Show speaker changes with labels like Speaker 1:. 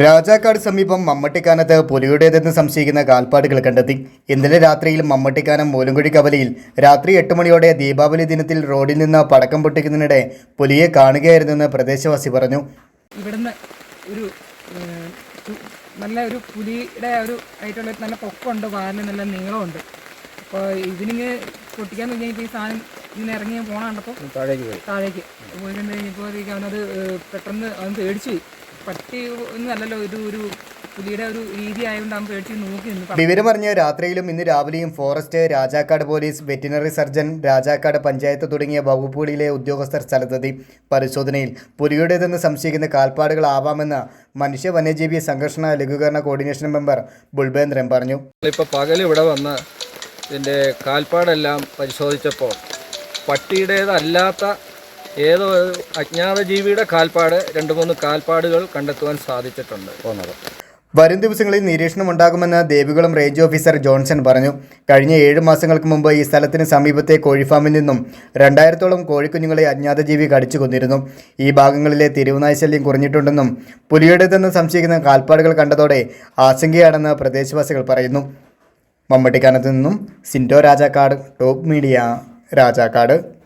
Speaker 1: രാജാക്കാട് സമീപം മമ്മട്ടിക്കാനത്ത് പുലിയുടേതെന്ന് സംശയിക്കുന്ന കാൽപ്പാടുകൾ കണ്ടെത്തി. ഇന്നലെ രാത്രിയിൽ മമ്മട്ടിക്കാനം മൂലങ്കുഴി കവലയിൽ രാത്രി എട്ട് മണിയോടെ ദീപാവലി ദിനത്തിൽ റോഡിൽ നിന്ന് പടക്കം പൊട്ടിക്കുന്നതിനിടെ പുലിയെ കാണുകയായിരുന്നെന്ന് പ്രദേശവാസി പറഞ്ഞു.
Speaker 2: ഇവിടുന്ന് ഒരു നല്ല ഒരു പുലിയുടെ ഒരു ആയിട്ടുള്ള നല്ല പൊക്കമുണ്ട് വാലിന് നല്ല നീളമുണ്ട്. അപ്പോൾ ഇതിനിങ്ങ് പൊട്ടിക്കാൻ കഴിഞ്ഞപ്പോൾ ഈ സാധനം ഇങ്ങനെ ഇറങ്ങി പോണ കണ്ടപ്പോൾ
Speaker 3: താഴേക്ക് പോയി.
Speaker 2: താഴേക്ക്. പോയി കഴിഞ്ഞപ്പോഴത്തേക്ക് അവനത് പെട്ടെന്ന് അവൻ പേടിച്ചു പോയി. പട്ടി ഒന്നല്ലല്ലോ ഇത് ഒരു പുലിയുടെ ഒരു രീതി ആയതുകൊണ്ട് അവൻ പേടിച്ച് നോക്കി വിവരം
Speaker 1: പറഞ്ഞ രാത്രിയിലും ഇന്ന് രാവിലെയും forest Rajakkad police veterinary surgeon Rajakkad panchayat തുടങ്ങിയ വകുപ്പുകളിലെ ഉദ്യോഗസ്ഥർ സ്ഥലത്തെത്തി പരിശോധനയിൽ. പുലിയുടേതെന്ന് സംശയിക്കുന്ന കാൽപ്പാടുകളാവാമെന്ന് മനുഷ്യ വന്യജീവി സംഘർഷണ ലഘൂകരണ കോർഡിനേഷൻ മെമ്പർ ബുൾബേന്ദ്രൻ പറഞ്ഞു.
Speaker 3: ഇപ്പോൾ പകൽ ഇവിടെ വന്ന് ഇതിന്റെ കാൽപ്പാടെല്ലാം പരിശോധിച്ചപ്പോൾ പട്ടിയുടേതല്ലാത്ത ഏതോ അജ്ഞാത ജീവിയുടെ കാൽപ്പാട് രണ്ട് മൂന്ന് കാൽപ്പാടുകൾ കണ്ടെത്തുവാൻ സാധിച്ചിട്ടുണ്ട്. പോകുന്നത്
Speaker 1: വരും ദിവസങ്ങളിൽ നിരീക്ഷണം ഉണ്ടാകുമെന്ന് ദേവികുളം റേഞ്ച് ഓഫീസർ ജോൺസൺ പറഞ്ഞു. കഴിഞ്ഞ ഏഴ് മാസങ്ങൾക്ക് മുമ്പ് ഈ സ്ഥലത്തിന് സമീപത്തെ കോഴിഫാമിൽ നിന്നും രണ്ടായിരത്തോളം കോഴിക്കുഞ്ഞുങ്ങളെ അജ്ഞാത ജീവി കടിച്ചു കൊന്നിരുന്നു. ഈ ഭാഗങ്ങളിലെ തെരുവുനായ കുറഞ്ഞിട്ടുണ്ടെന്നും പുലിയുടേതെന്ന് സംശയിക്കുന്ന കാൽപ്പാടുകൾ കണ്ടതോടെ ആശങ്കയാണെന്ന് പ്രദേശവാസികൾ പറയുന്നു. മമ്മട്ടിക്കാനത്ത് നിന്നും സിൻഡോ രാജാക്കാട് ടോപ്പ് മീഡിയ രാജാക്കാട്.